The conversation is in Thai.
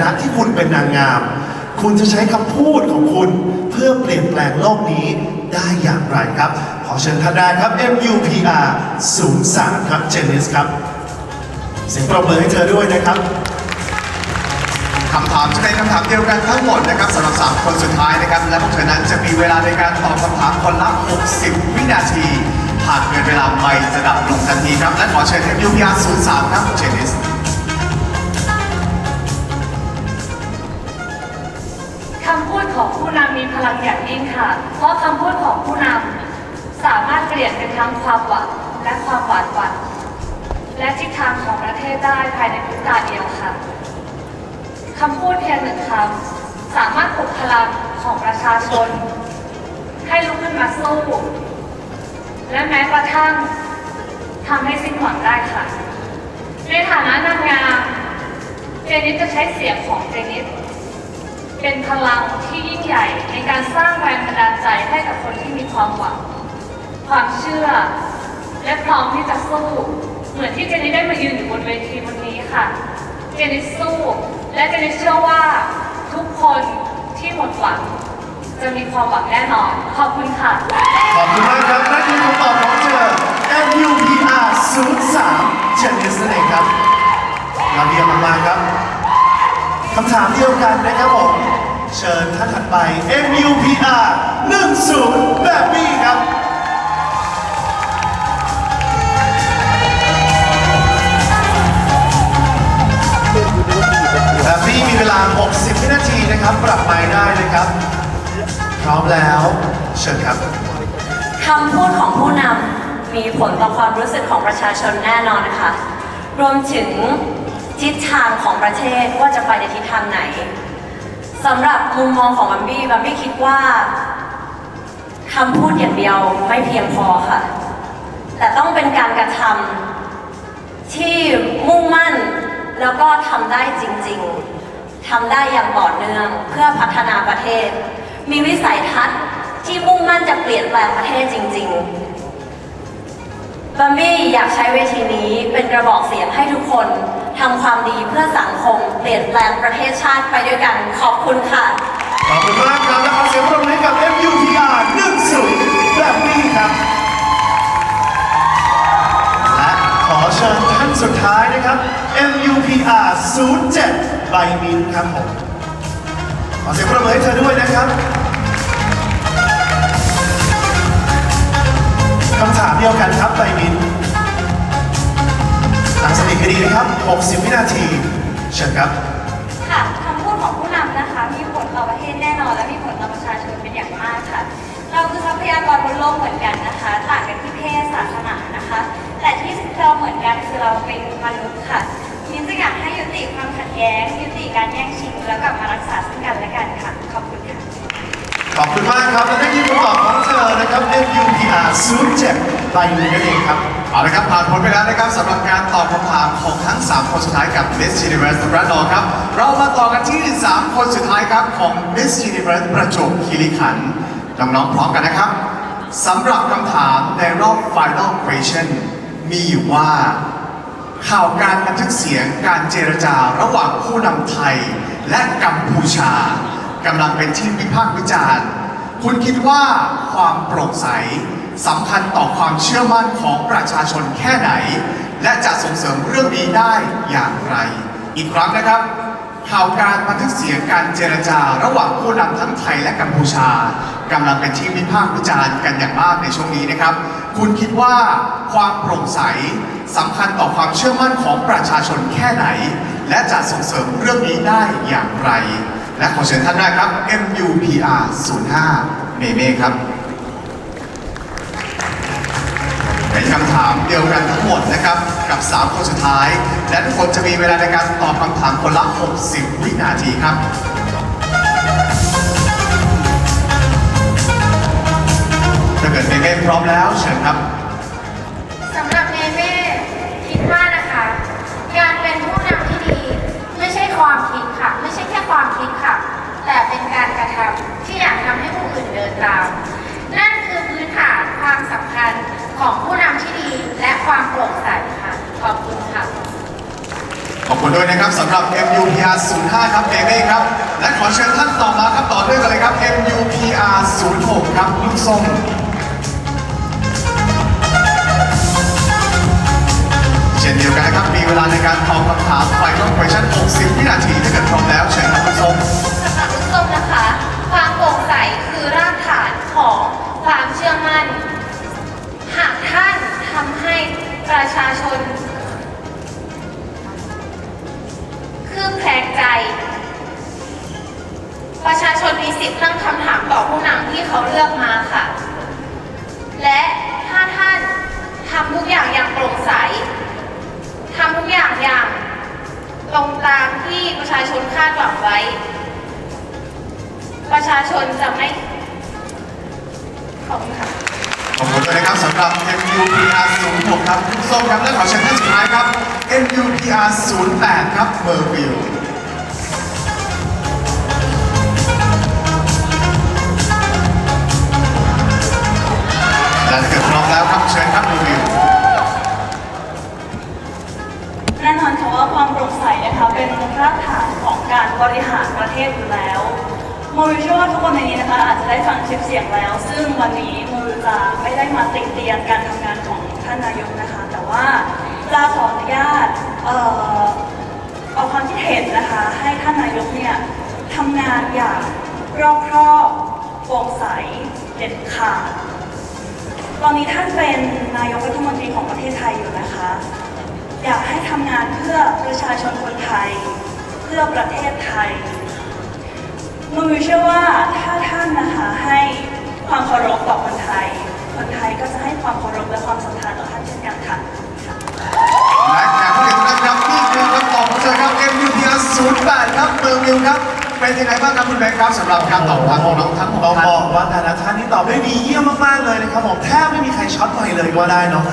นะที่คุณเป็นนางงาม คุณจะใช้คำพูดของคุณเพื่อเปลี่ยนแปลงโลกนี้ได้อย่างไรครับ ขอเชิญท่านแรกครับ MUPR 03ครับเจนนิสครับเสียงปรบมือให้เธอด้วยนะครับ คำถามจะเป็นคำถามเดียวกันทั้งหมดนะครับสำหรับ 3 คนสุดท้ายนะครับ และพวกเธอนั้นจะมีเวลาในการตอบคำถามคนละ 60 วินาทีหากเกินเวลาไม่จะดับลงทันทีครับ และขอเชิญ MUPR 03ครับ ค่ะ เพราะคำพูดของผู้นำสามารถเปลี่ยนเป็นทั้งความหวังและความหวาดหวั่นและทิศทางของประเทศได้ภายในพริบตาเดียวค่ะคำพูดเพียงหนึ่งคำสามารถปลุกพลังของประชาชน ให้ลุกขึ้นมาสู้และแม้กระทั่งทำให้สิ้นหวังได้ค่ะ ในฐานะนางงามเจนิสจะใช้เสียงของเจนิส เป็นพลังที่ยิ่งใหญ่ในการสร้างแรงบันดาลใจให้กับคนที่มีความหวัง ความเชื่อ และพร้อมที่จะสู้ เหมือนที่เจนนี่ได้มายืนอยู่บนเวทีวันนี้ค่ะ เจนนี่สู้ และเจนนี่เชื่อว่าทุกคนที่หมดหวัง จะมีความหวังแน่นอน ขอบคุณค่ะ ขอบคุณมากครับนั่นคือคำตอบของเธอ MUPR 03เจนนิสนั่นเองครับยอดเยี่ยมมากๆครับคำถามเดียวกันนะครับผม เชิญท่านถัดไป MUPR 10แบบนี้ครับแบบนี้มีเวลา 60 วินาทีนะครับ ปรับไม้ได้เลยครับ พร้อมแล้ว เชิญครับคำพูดของผู้นำมีผลต่อความรู้สึกของประชาชนแน่นอนนะคะ รวมถึงทิศทางของประเทศว่าจะไปในทิศทางไหน สำหรับมุมมองของบัมบี้บัมบี้คิดว่าคำพูดอย่างเดียวไม่เพียงพอค่ะ แต่ต้องเป็นการกระทำที่มุ่งมั่นแล้วก็ทำได้จริง ๆทำได้อย่างต่อเนื่องเพื่อพัฒนาประเทศ มีวิสัยทัศน์ที่มุ่งมั่นจะเปลี่ยนแปลงประเทศจริง ๆ บัมบี้อยากใช้เวทีนี้เป็นกระบอกเสียงให้ทุกคนทำความดีเพื่อสังคม เปลี่ยนแปลงประเทศชาติไปด้วยกัน ขอบคุณค่ะ ขอบคุณมากครับและขอเสียงปรบมือให้กับ MUPR 10แบบนี้ครับ และขอเชิญท่านสุดท้ายนะครับ MUPR 07ใบมินครับผมขอเสียงปรบมือให้เธอด้วยนะครับ คำถามเดียวกันครับใบมินตั้งสติให้ดีนะครับ 60 วินาที เชิญครับ ค่ะคำพูดของผู้นำนะคะ มีผลต่อประเทศแน่นอน และมีผลต่อประชาชนเป็นอย่างมากค่ะ เราคือทรัพยากรบนโลกเหมือนกันนะคะ ต่างกันที่เพศศาสนานะคะ แต่ที่เราเหมือนกันคือเราเป็นมนุษย์ค่ะมินจะอยากให้ยุติความขัดแย้ง ยุติการแย่งชิง แล้วกลับมารักษาซึ่งกันและกันค่ะ ขอบคุณค่ะ ขอบคุณมากครับ และนั่นคือคำตอบของเธอนะครับ MUPR 07ใบมินนั่นเองครับเอาละครับผ่านพ้นไปแล้วนะครับสำหรับการตอบคำถามของทั้ง 3 คนสุดท้ายกับ Miss Universe ระนองครับ เรามาต่อกันที่ 3 คนสุดท้ายครับของ Miss Universe ประจวบคีรีขันธ์น้องๆพร้อมกันนะครับสำหรับคำถามในรอบ Final Question มีอยู่ว่า ข่าวการบันทึกเสียงการเจรจาระหว่างผู้นำไทย และกัมพูชากำลังเป็นที่วิพากษ์วิจารณ์ คุณคิดว่าความโปร่งใส สำคัญต่อความเชื่อมั่นของประชาชนแค่ไหน และจะส่งเสริมเรื่องนี้ได้อย่างไร อีกครั้งนะครับข่าวการบันทึกเสียงการเจรจา ระหว่างผู้นำทั้งไทยและกัมพูชากำลังเป็นที่วิพากษ์วิจารณ์กันอย่างมากในช่วงนี้นะครับ คุณคิดว่าความโปร่งใสสำคัญต่อความเชื่อมั่นของประชาชนแค่ไหน และจะส่งเสริมเรื่องนี้ได้อย่างไร และขอเชิญท่านแรกครับ MUPR 05เมเม่ครับ คำถามเดียวกันทั้งหมดนะครับกับ 3 คนสุดท้าย และทุกคนจะมีเวลาในการตอบคำถามคนละ 60 วินาทีครับถ้าเกิดเมเม่พร้อมแล้วเชิญครับ สำหรับเมเม่คิดว่านะคะ การเป็นผู้นำที่ดี ไม่ใช่ความคิดค่ะ ไม่ใช่แค่ความคิดค่ะ แต่เป็นการกระทำที่อยากทำให้ผู้อื่นเดินตาม นั่นคือพื้นฐานความสำคัญของผู้นำที่ดีและความโปร่งใสค่ะ ขอบคุณด้วยนะครับสำหรับ MUPR 05ครับเบเบ้ครับ และขอเชิญท่านต่อมาครับต่อด้วยกันเลยครับ MUPR 06ครับลูกส้มเช่นเดียวกันนะครับมีเวลาในการตอบคำถาม Final Question 60 วินาทีถ้าเกิดพร้อมแล้วเชิญำทุกอย่างอย่างโปร่งใสทำทุกอย่างอย่างตรงตามที่ประชาชนคาดหวังไว้ ประชาชนจะไม่ ขอบคุณค่ะ ขอบคุณด้วยนะครับสำหรับ MUPR 06ครับลูกส้มครับและขอเชิญท่านสุดท้ายครับ MUPR 08ครับเมอร์วิล ประเทศอยู่แล้วโมริเชื่อว่าทุกคนในนี้นะคะอาจจะได้ฟังคลิปเสียงแล้ว ซึ่งวันนี้โมริจะไม่ได้มาติเตียนการทำงานของท่านนายกนะคะ แต่ว่าจะขออนุญาตเอ่อเอาความคิดเห็นนะคะ ให้ท่านนายกเนี่ยทำงานอย่างรอบคอบโปร่งใสเด็ดขาดตอนนี้ท่านเป็นนายกรัฐมนตรีของประเทศไทยอยู่นะคะ อยากให้ทำงานเพื่อประชาชนคนไทย เพื่อประเทศไทย มือเชื่อว่าถ้าท่านนะคะให้ความเคารพต่อคนไทย คนไทยก็จะให้ความเคารพและความศรัทธาต่อท่านเช่นกันค่ะและแขกผู้เกียรติทุกท่านครับนี่คือคำตอบของเธอครับ MUPR 08ครับเมอร์วิลครับเป็นยังไงบ้างครับคุณแบงค์ครับสำหรับการตอบคำถามของน้องทั้งหกเราท่านบอกว่าแต่ละท่านนี่ตอบได้ดีเยี่ยมมากๆเลยนะครับผมแทบไม่มีใครช็อตไปเลยก็ว่าได้เนาะ